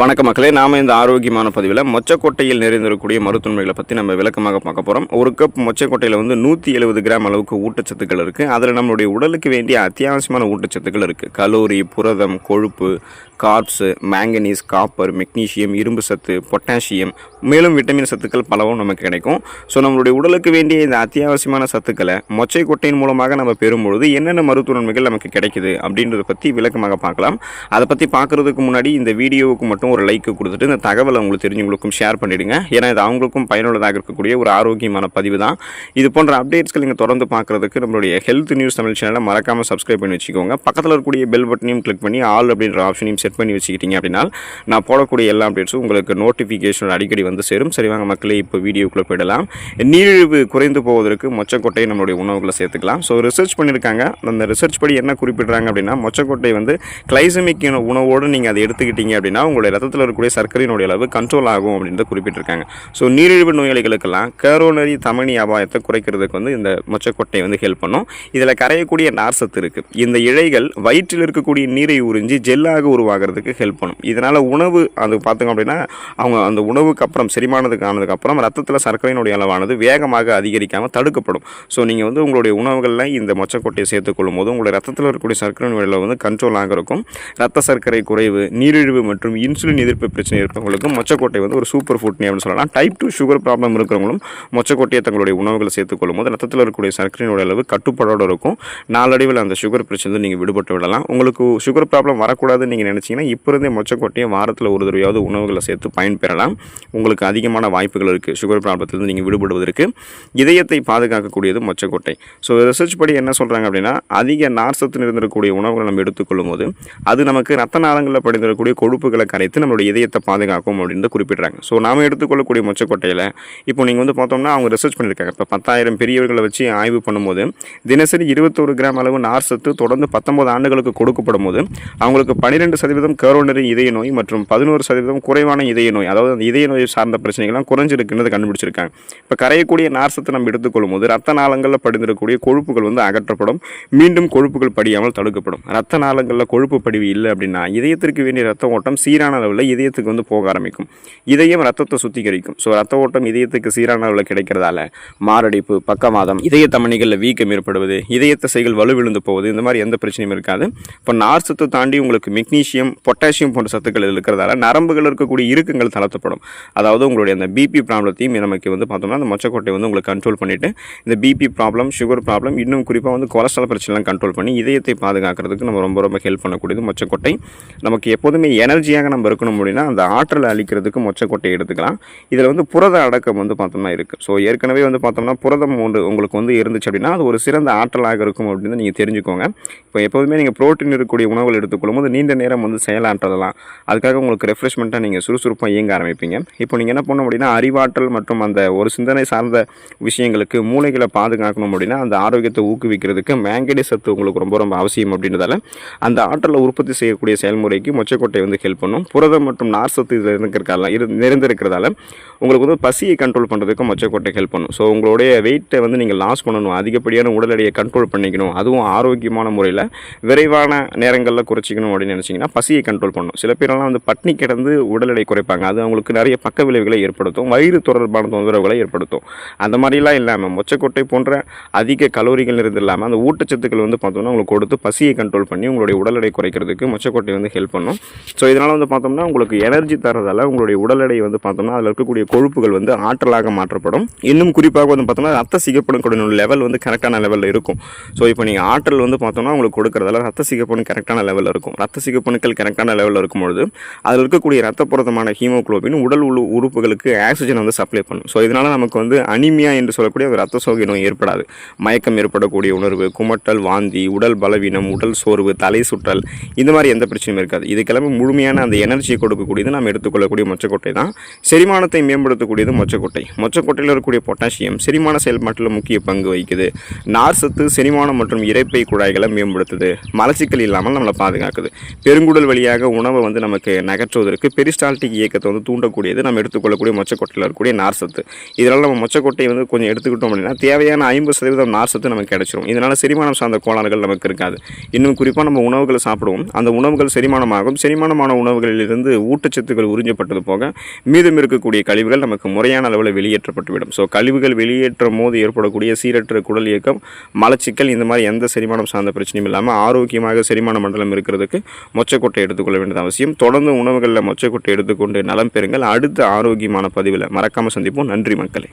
வணக்க மக்களே நாம இந்த ஆரோக்கியமான பதிவில் மொச்சக்கொட்டையில் நிறைந்திருக்கக்கூடிய மருத்துவமனைகளை பற்றி நம்ம விளக்கமாக பார்க்க போகிறோம் ஒரு கப் மொச்சக்கொட்டையில் வந்து நூற்றி எழுபது கிராம் அளவுக்கு ஊட்டச்சத்துக்கள் இருக்குது அதில் நம்மளுடைய உடலுக்கு வேண்டிய அத்தியாவசியமான ஊட்டச்சத்துக்கள் இருக்குது கலோரி புரதம் கொழுப்பு கார்ப்ஸு மேங்கனீஸ் காப்பர் மெக்னீஷியம் இரும்பு சத்து பொட்டாசியம் மேலும் விட்டமின் சத்துக்கள் பலவும் நமக்கு கிடைக்கும். ஸோ நம்மளுடைய உடலுக்கு வேண்டிய இந்த அத்தியாவசியமான சத்துக்களை மொச்சை கொட்டையின் மூலமாக நம்ம பெறும்பொழுது என்னென்ன மருத்துவ நன்மைகள் நமக்கு கிடைக்குது அப்படின்றத பற்றி விளக்கமாக பார்க்கலாம். அதை பற்றி பார்க்குறதுக்கு முன்னாடி இந்த வீடியோவுக்கு மட்டும் ஒரு லைக் கொடுத்துட்டு இந்த தகவலை உங்களுக்கு தெரிஞ்சவங்களுக்கும் ஷேர் பண்ணிவிடுங்க ஏன்னா இது அவங்களுக்கும் பயனுள்ளதாக இருக்கக்கூடிய ஒரு ஆரோக்கியமான பதிவு தான். இது போன்ற அப்டேட்ஸ்கள் நீங்கள் தொடர்ந்து பார்க்குறதுக்கு நம்மளுடைய ஹெல்த் நியூஸ் தமிழ் சேனலை மறக்காமல் சப்ஸ்கிரைப் பண்ணி வச்சுக்கோங்க. பக்கத்தில் இருக்கக்கூடிய பெல் பட்டனையும் கிளிக் பண்ணி ஆல் அப்படின்ற ஆப்ஷனையும் செட் பண்ணி வச்சுக்கிட்டீங்க அப்படின்னா நான் போடக்கூடிய எல்லா அப்டேட்ஸும் உங்களுக்கு நோட்டிஃபிகேஷன் அடிக்கடி வந்து சேரும். சரி வாங்க மக்களே இப்போ வீடியோக்குள்ளே போயிடலாம். நீரிழிவு குறைந்து போவதற்கு மொச்சக்கொட்டையை நம்மளுடைய உணவுகளை சேர்த்துக்கலாம். ஸோ ரிசர்ச் பண்ணியிருக்காங்க அந்த ரிசர்ச் படி என்ன குறிப்பிடுறாங்க அப்படின்னா மொச்சக்கொட்டை வந்து கிளைசமிக் உணவோடு நீங்கள் அதை எடுத்துக்கிட்டீங்க அப்படின்னா உங்களுடைய ரத்தத்தில் இருக்கக்கூடிய சர்க்கரையினுடைய அளவு கண்ட்ரோல் ஆகும் அப்படின்றத குறிப்பிட்டிருக்காங்க. ஸோ நீரிழிவு நோயாளிகளுக்கெல்லாம் கேரோனரி தமனி அபாயத்தை குறைக்கிறதுக்கு வந்து இந்த மொச்சக்கொட்டை வந்து ஹெல்ப் பண்ணும். இதில் கரையக்கூடிய நார் சத்து இருக்குது இந்த இழைகள் வயிற்றில் இருக்கக்கூடிய நீரை உறிஞ்சி ஜெல்லாக உருவாகிறதுக்கு ஹெல்ப் பண்ணும். இதனால் உணவு அது பார்த்தோம் அப்படின்னா அவங்க அந்த உணவுக்கு அப்புறம் செரிமானதுக்கு ஆனதுக்கப்புறம் ரத்தத்தில் சர்க்கரையினுடைய அளவானது வேகமாக அதிகரிக்காமல் தடுக்கப்படும். ஸோ நீங்கள் வந்து உங்களுடைய உணவுகளில் இந்த மொச்சக்கொட்டையை சேர்த்துக்கொள்ளும் போது உங்களுடைய ரத்தத்தில் இருக்கக்கூடிய சர்க்கரை அளவு வந்து கண்ட்ரோல் ஆக இருக்கும். ரத்த சர்க்கரை குறைவு நீரிழிவு மற்றும் இன்சுலின் எதிர்ப்பு பிரச்சனை இருக்கிறவங்களுக்கு மொச்சக்கோட்டை வந்து ஒரு சூப்பர் ஃபுட்னி அப்படின்னு சொல்லலாம். டைப் டூ சுகர் ப்ராப்ளம் இருக்கிறவங்களும் மொச்சக்கொட்டையை தங்களுடைய உணவுகளை சேர்த்துக்கொள்ளும் போது ரத்தத்தில் இருக்கக்கூடிய சர்க்கரையினுடைய அளவு கட்டுப்பாடோடு இருக்கும். நாளடைவில் அந்த சுகர் பிரச்சனை நீங்கள் விடுபட்டு விடலாம். உங்களுக்கு சுகர் ப்ராப்ளம் வரக்கூடாதுன்னு நீங்கள் நினச்சிங்கன்னா இப்போ இருந்தே மொச்சக்கொட்டையை வாரத்தில் ஒரு தடவையாவது உணவுகளை சேர்த்து பயன்பெறலாம். உங்களுக்கு அதிகமான வாய்ப்புகள் இருக்குது சுகர் ப்ராப்ளத்திலிருந்து நீங்கள் விடுபடுவதற்கு. இதயத்தை பாதுகாக்கக்கூடியது மொச்சக்கோட்டை. ஸோ ரிசர்ச் படி என்ன சொல்கிறாங்க அப்படின்னா அதிக நார் சத்து நிறைந்திருக்கக்கூடிய உணவுகளை நம்ம எடுத்துக்கொள்ளும் போது அது நமக்கு ரத்த நாளங்களில் படிந்திருக்கக்கூடிய கொழுப்புகளை கரை கரைத்து நம்மளுடைய இதயத்தை பாதுகாக்கும் அப்படின்னு குறிப்பிட்றாங்க. ஸோ நாம் எடுத்துக்கொள்ளக்கூடிய மொச்சக்கொட்டையில் இப்போ நீங்கள் வந்து பார்த்தோம்னா அவங்க ரிசர்ச் பண்ணியிருக்காங்க இப்போ பத்தாயிரம் பெரியவர்களை வச்சு ஆய்வு பண்ணும்போது தினசரி இருபத்தொரு கிராம் அளவு நார் சத்து தொடர்ந்து பத்தொன்பது ஆண்டுகளுக்கு கொடுக்கப்படும் போது அவங்களுக்கு பன்னிரெண்டு சதவீதம் கரோனரி இதய நோய் மற்றும் பதினோரு சதவீதம் குறைவான இதய நோய் அதாவது அந்த இதய நோய் சார்ந்த பிரச்சனைகள்லாம் குறைஞ்சிருக்குன்னு கண்டுபிடிச்சிருக்காங்க. இப்போ கரையக்கூடிய நார் சத்து நம்ம எடுத்துக்கொள்ளும் போது ரத்த நாளங்களில் படிந்திருக்கக்கூடிய கொழுப்புகள் வந்து அகற்றப்படும். மீண்டும் கொழுப்புகள் படியாமல் தடுக்கப்படும். ரத்த நாளங்களில் கொழுப்பு படிவு இல்லை அப்படின்னா இதயத்திற்கு வேண்டிய ரத்த ஓட்டம் சீரான அளவில் இதயத்துக்கு வந்து போக ஆரம்பிக்கும். இதயம் ரத்தத்தை சுத்திகரிக்கும். ஸோ ரத்த ஓட்டம் இதயத்துக்கு சீரான அளவில் கிடைக்கிறதால மாரடைப்பு பக்கவாதம் இதய தமணிகளில் வீக்கம் ஏற்படுவது இதய தசைகள் வலுவிழுந்து போவது இந்த மாதிரி எந்த பிரச்சனையும் இருக்காது. இப்போ நார் சத்து தாண்டி உங்களுக்கு மெக்னீஷியம் பொட்டாசியம் போன்ற சத்துக்கள் இருக்கிறதால நரம்புகள் இருக்கக்கூடிய இறுக்கங்கள் தளர்த்தப்படும். அதாவது உங்களுடைய அந்த பிபி ப்ராப்ளத்தையும் நமக்கு வந்து பார்த்தோம்னா அந்த மொச்சக்கொட்டை வந்து உங்களுக்கு கண்ட்ரோல் பண்ணிவிட்டு இந்த பிபி ப்ராப்ளம் சுகர் ப்ராப்ளம் இன்னும் குறிப்பாக வந்து கொலஸ்ட்ரால் பிரச்சனைலாம் கண்ட்ரோல் பண்ணி இதயத்தை பாதுகாக்கிறதுக்கு நம்ம ரொம்ப ரொம்ப ஹெல்ப் பண்ணக்கூடியது மொச்சக்கொட்டை. நமக்கு எப்போதுமே எனர்ஜியாக நம்ம இருக்கணும் அப்படின்னா அந்த ஆற்றலை அழிக்கிறதுக்கு மொச்சக்கொட்டையை எடுத்துக்கலாம். இதில் வந்து புரத அடக்கம் வந்து பார்த்தோம்னா இருக்குது ஸோ ஏற்கனவே வந்து பார்த்தோம்னா புரதம் ஒன்று உங்களுக்கு வந்து இருந்துச்சு அப்படின்னா அது ஒரு சிறந்த ஆற்றலாக இருக்கும் அப்படின்னு நீங்கள் தெரிஞ்சுக்கோங்க. இப்போ எப்போதுமே நீங்கள் ப்ரோட்டீன் இருக்கக்கூடிய உணவுகள் எடுத்துக்கொள்ளும் போது நீண்ட நேரம் வந்து செயலாற்றலாம். அதுக்காக உங்களுக்கு ரெஃப்ரெஷ்மெண்ட்டாக நீங்கள் சுறுசுறுப்பாக இயங்க ஆரம்பிப்பீங்க. இப்போ நீங்கள் என்ன பண்ணணும் அப்படின்னா அறிவாற்றல் மற்றும் அந்த ஒரு சிந்தனை சார்ந்த விஷயங்களுக்கு மூளைகளை பாதுகாக்கணும் அப்படின்னா அந்த ஆரோக்கியத்தை ஊக்குவிக்கிறதுக்கு மேங்கடி சத்து உங்களுக்கு ரொம்ப ரொம்ப அவசியம் அப்படின்றதால அந்த ஆற்றலை உற்பத்தி செய்யக்கூடிய செயல்முறைக்கு மொச்சக்கொட்டை வந்து ஹெல்ப் பண்ணும். புரதம் மற்றும் நார் சத்து இதில் இருந்திருக்கிறதால இரு நிறைந்திருக்கிறதால உங்களுக்கு வந்து பசியை கண்ட்ரோல் பண்ணுறதுக்கு மொச்சக்கொட்டை ஹெல்ப் பண்ணும். ஸோ உங்களுடைய வெயிட்டை வந்து நீங்கள் லாஸ் பண்ணணும். அதிகப்படியான உடல் எடையை கண்ட்ரோல் பண்ணிக்கணும். அதுவும் ஆரோக்கியமான முறையில் விரைவான நேரங்களில் குறைச்சிக்கணும் அப்படின்னு நினச்சிங்கன்னா பசியை கண்ட்ரோல் பண்ணும். சில பேரெல்லாம் வந்து பட்னி கிடந்து உடல் எடை குறைப்பாங்க. அது அவங்களுக்கு நிறைய பக்க விளைவுகளை ஏற்படுத்தும். வயிறு தொடர்பான தொந்தரவுகளை ஏற்படுத்தும். அந்த மாதிரிலாம் இல்லாமல் மொச்சக்கொட்டை போன்ற அதிக கலோரிகள் இருந்து இல்லாமல் அந்த ஊட்டச்சத்துக்கள் வந்து பார்த்தோம்னா உங்களுக்கு கொடுத்து பசியை கண்ட்ரோல் பண்ணி உங்களுடைய உடல் எடை குறைக்கிறதுக்கு மொச்சக்கொட்டை வந்து ஹெல்ப் பண்ணும். ஸோ இதனால் வந்து பார்த்தோம்னா உங்களுக்கு எனர்ஜி தரதால உங்களுடைய உடல் எடை வந்து பார்த்தோம்னா அதில் இருக்கக்கூடிய கொழுப்புகள் வந்து ஆற்றலாக மாற்றப்படும். இன்னும் குறிப்பாக வந்து பார்த்தோம்னா ரத்த சிகப்பணுக்கூடிய லெவல் வந்து கரெக்டான லெவலில் இருக்கும். ஸோ இப்போ நீங்கள் ஆற்றல் வந்து பார்த்தோம்னா உங்களுக்கு கொடுக்குறதால ரத்த சிகப்பணு கரெக்டான லெவலில் இருக்கும். ரத்த சிகப்பணுக்கள் கரெக்டான லெவலில் இருக்கும்பொழுது அதில் இருக்கக்கூடிய ரத்த புரதமான ஹீமோகுளோபின் உடல் உழு உறுப்புகளுக்கு ஆக்சிஜன் வந்து சப்ளை பண்ணும். ஸோ இதனால் நமக்கு வந்து அனிமியா என்று சொல்லக்கூடிய ஒரு ரத்த சோகை நோய் ஏற்படாது. மயக்கம் ஏற்படக்கூடிய உணர்வு குமட்டல் வாந்தி உடல் பலவீனம் உடல் சோர்வு தலை சுற்றல் இந்த மாதிரி எந்த பிரச்சனையும் இருக்காது. இதுக்கெல்லாமே முழுமையான அந்த உணர்ச்சியை கொடுக்கக்கூடியது நாம் எடுத்துக்கொள்ளக்கூடிய மொச்சக்கொட்டை தான். செரிமானத்தை மேம்படுத்தக்கூடியது மொச்சக்கொட்டை. மொச்சக்கொட்டையில் இருக்கக்கூடிய பொட்டாசியம் செரிமான செயல்பாட்டில் முக்கிய பங்கு வகிக்குது. நார் சத்து செரிமானம் மற்றும் இறைப்பை குழாய்களை மேம்படுத்துது. மலச்சிக்கல் இல்லாமல் நம்மளை பாதுகாக்குது. பெருங்குடல் வழியாக உணவை வந்து நமக்கு நகற்றுவதற்கு பெரிஸ்டால்டிக் இயக்கத்தை வந்து தூண்டக்கூடியது. நம்ம எடுத்துக்கொள்ளக்கூடிய மொச்சக்கொட்டையில் இருக்கக்கூடிய நார் சத்து. இதனால் நம்ம மொச்சக்கொட்டையை வந்து கொஞ்சம் எடுத்துக்கிட்டோம் அப்படின்னா தேவையான ஐம்பது சதவீதம் நார் சத்து நமக்கு கிடைச்சிரும். இதனால் செரிமானம் சார்ந்த கோளாறுகள் நமக்கு இருக்காது. இன்னும் குறிப்பாக நம்ம உணவுகளை சாப்பிடுவோம். அந்த உணவுகள் செரிமானமாகும். செரிமானமான உணவுகளில் இருந்து ஊட்டச்சத்துக்கள் உறிஞ்சப்பட்டது போக மீதம் இருக்கக்கூடிய கழிவுகள் நமக்கு முறையான அளவில் வெளியேற்றப்பட்டுவிடும். ஸோ கழிவுகள் வெளியேற்றும் போது ஏற்படக்கூடிய சீரற்ற குடல் இயக்கம் மலச்சிக்கல் இந்த மாதிரி எந்த செரிமானம் சார்ந்த பிரச்சனையும் இல்லாமல் ஆரோக்கியமாக செரிமான மண்டலம் இருக்கிறதுக்கு மொச்சக்கொட்டை எடுத்துக்கொள்ள வேண்டியது அவசியம். தொடர்ந்து உணவுகளில் மொச்சக்கொட்டை எடுத்துக்கொண்டு நலம் பெறுங்கள். அடுத்த ஆரோக்கியமான பதிவில் மறக்காமல் சந்திப்போம். நன்றி மக்களே.